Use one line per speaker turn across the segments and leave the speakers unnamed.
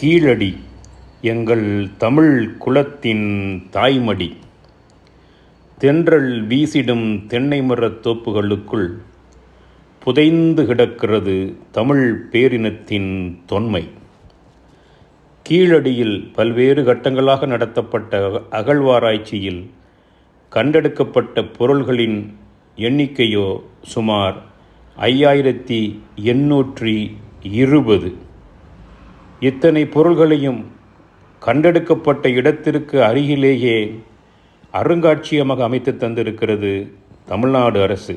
கீழடி எங்கள் தமிழ் குலத்தின் தாய்மடி. தென்றல் வீசிடும் தென்னை மரத் தோப்புகளுக்குள் புதைந்து கிடக்கிறது தமிழ் பேரினத்தின் தொன்மை. கீழடியில் பல்வேறு கட்டங்களாக நடத்தப்பட்ட அகழ்வாராய்ச்சியில் கண்டெடுக்கப்பட்ட பொருள்களின் எண்ணிக்கையோ சுமார் ஐயாயிரத்தி எண்ணூற்றி இருபது. இத்தனை பொருள்களையும் கண்டெடுக்கப்பட்ட இடத்திற்கு அருகிலேயே அருங்காட்சியகமாக அமைத்து தந்திருக்கிறது தமிழ்நாடு அரசு.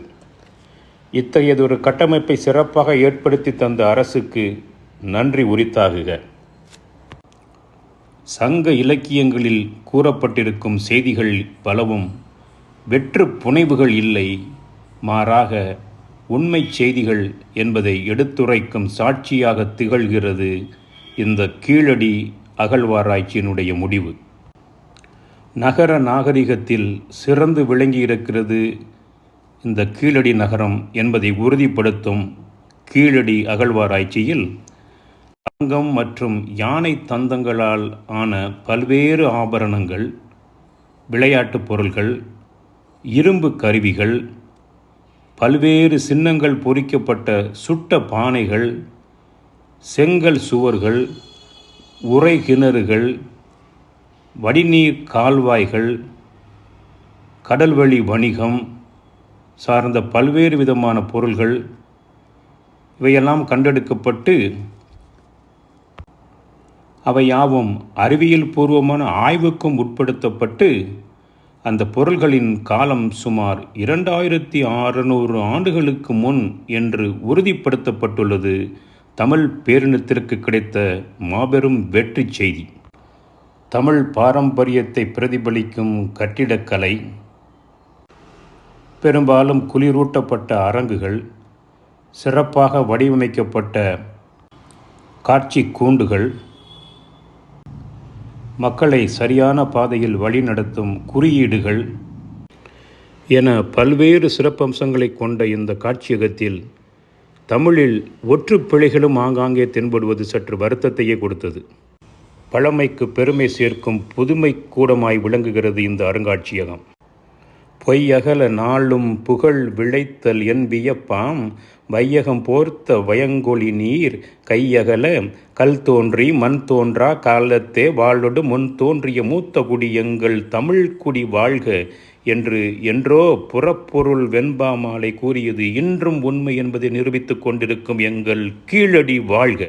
இத்தகையதொரு கட்டமைப்பை சிறப்பாக ஏற்படுத்தி தந்த அரசுக்கு நன்றி உரித்தாகுக. சங்க இலக்கியங்களில் கூறப்பட்டிருக்கும் செய்திகள் பலவும் வெற்று புனைவுகள் இல்லை மாறாக உண்மை செய்திகள் என்பதை எடுத்துரைக்கும் சாட்சியாக திகழ்கிறது இந்த கீழடி அகழ்வாராய்ச்சியினுடைய முடிவு. நகர நாகரிகத்தில் சிறந்து விளங்கியிருக்கிறது இந்த கீழடி நகரம் என்பதை உறுதிப்படுத்தும் கீழடி அகழ்வாராய்ச்சியில் தங்கம் மற்றும் யானை தந்தங்களால் ஆன பல்வேறு ஆபரணங்கள் விளையாட்டுப் பொருள்கள் இரும்பு கருவிகள் பல்வேறு சின்னங்கள் பொறிக்கப்பட்ட சுட்ட பானைகள் செங்கல் சுவர்கள் உறை கிணறுகள் வடிநீர் கால்வாய்கள் கடல்வழி வணிகம் சார்ந்த பல்வேறு விதமான பொருள்கள் இவையெல்லாம் கண்டெடுக்கப்பட்டு அவை யாவும் அறிவியல் பூர்வமான ஆய்வுக்கும் உட்படுத்தப்பட்டு அந்த பொருள்களின் காலம் சுமார் இரண்டாயிரத்தி அறுநூறு ஆண்டுகளுக்கு முன் என்று உறுதிப்படுத்தப்பட்டுள்ளது. தமிழ் பேரினத்திற்கு கிடைத்த மாபெரும் வெற்றி செய்தி. தமிழ் பாரம்பரியத்தை பிரதிபலிக்கும் கட்டிடக்கலை பெரும்பாலும் குளிரூட்டப்பட்ட அரங்குகள் சிறப்பாக வடிவமைக்கப்பட்ட காட்சி கூண்டுகள் மக்களை சரியான பாதையில் வழிநடத்தும் குறியீடுகள் என பல்வேறு சிறப்பம்சங்களை கொண்ட இந்த காட்சியகத்தில் தமிழில் ஒற்றுப் பிழைகளும் ஆங்காங்கே தென்படுவது சற்று வருத்தத்தையே கொடுத்தது. பழமைக்கு பெருமை சேர்க்கும் புதுமை கூடமாய் விளங்குகிறது இந்த அருங்காட்சியகம். பொய்யகல நாளும் புகழ் விளைத்தல் என் வியப்பாம் வையகம் போர்த்த வயங்கொழி நீர் கையகல கல் தோன்றி மண் தோன்றா காலத்தே வாழொடு முன் தோன்றிய மூத்த குடி எங்கள் தமிழ் குடி வாழ்க என்று என்றோ புறப்பொருள் வெண்பாமாலை கூறியது இன்றும் உண்மை என்பதை நிரூபித்துக் கொண்டிருக்கும் எங்கள் கீழடி வாழ்க.